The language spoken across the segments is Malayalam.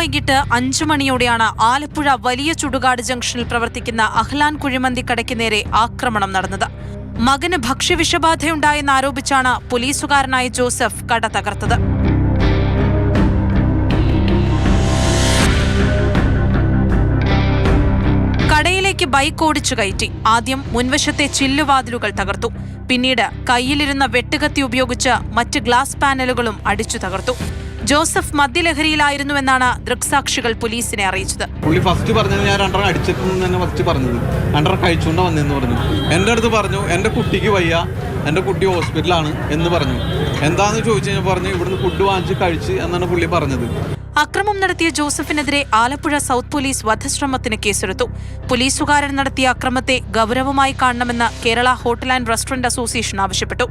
വൈകിട്ട് അഞ്ചു മണിയോടെയാണ് ആലപ്പുഴ വലിയ ചുടുകാട് ജംഗ്ഷനിൽ പ്രവർത്തിക്കുന്ന അഹ്ലാൻ കുഴിമന്തി കടയ്ക്ക് നേരെ ആക്രമണം നടന്നത്. മകന് ഭക്ഷ്യവിഷബാധയുണ്ടായെന്നാരോപിച്ചാണ് പോലീസുകാരനായ ജോസഫ് കട തകർത്തത്. കടയിലേക്ക് ബൈക്ക് ഓടിച്ചു കയറ്റി. ആദ്യം മുൻവശത്തെ ചില്ലുവാതിലുകൾ തകർത്തു. പിന്നീട് കയ്യിലിരുന്ന വെട്ടുകത്തി ഉപയോഗിച്ച് മറ്റ് ഗ്ലാസ് പാനലുകളും അടിച്ചു തകർത്തു. ജോസഫ് മദ്യലഹരിയിലായിരുന്നുവെന്നാണ് ദൃക്സാക്ഷികൾ പോലീസിനെ അറിയിച്ചത്. പുള്ളി ഫസ്റ്റ് പറഞ്ഞത് ഞാൻ രണ്ടര അടിച്ചിട്ടുണ്ട് തന്നെ ഫസ്റ്റ് പറഞ്ഞത്. രണ്ടര കഴിച്ചുകൊണ്ട് വന്നെന്ന് പറഞ്ഞു. എന്റെ അടുത്ത് പറഞ്ഞു എന്റെ കുട്ടിക്ക് വയ്യ. എന്റെ കുട്ടി ഹോസ്പിറ്റലാണ് എന്ന് പറഞ്ഞു. എന്താന്ന് ചോദിച്ചു കഴിഞ്ഞാൽ പറഞ്ഞു ഇവിടുന്ന് ഫുഡ് വാങ്ങിച്ച് കഴിച്ച് എന്നാണ് പുള്ളി പറഞ്ഞത്. അക്രമം നടത്തിയ ജോസഫിനെതിരെ ആലപ്പുഴ സൗത്ത് പോലീസ് വധശ്രമത്തിന് കേസെടുത്തു. പോലീസുകാരൻ നടത്തിയ അക്രമത്തെ ഗൗരവമായി കാണണമെന്ന് Kerala hotel and restaurant association ആവശ്യപ്പെട്ടു.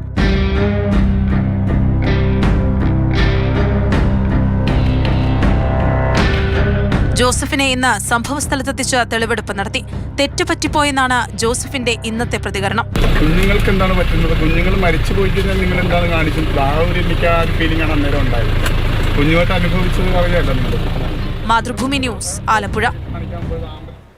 ജോസഫിനെ ഇന്ന് സംഭവസ്ഥലത്തെത്തിച്ച് തെളിവെടുപ്പ് നടത്തി. തെറ്റുപറ്റിപ്പോയെന്നാണ് ജോസഫിന്റെ ഇന്നത്തെ പ്രതികരണം. കുഞ്ഞുങ്ങൾക്ക് എന്താണ് പറ്റുന്നത്? കുഞ്ഞുങ്ങൾ മരിച്ചു പോയി കഴിഞ്ഞാൽ നിങ്ങൾ എന്താണ് കാണിക്കുന്നത് ആ ഒരു എനിക്ക് ആ ഒരു ഫീലിംഗ് ആണ് അന്നേരം ഉണ്ടായത്. കുഞ്ഞുമായിട്ട് അനുഭവിച്ചത് അറിയാമല്ലോ മാതൃഭൂമി ന്യൂസ് ആലപ്പുഴ.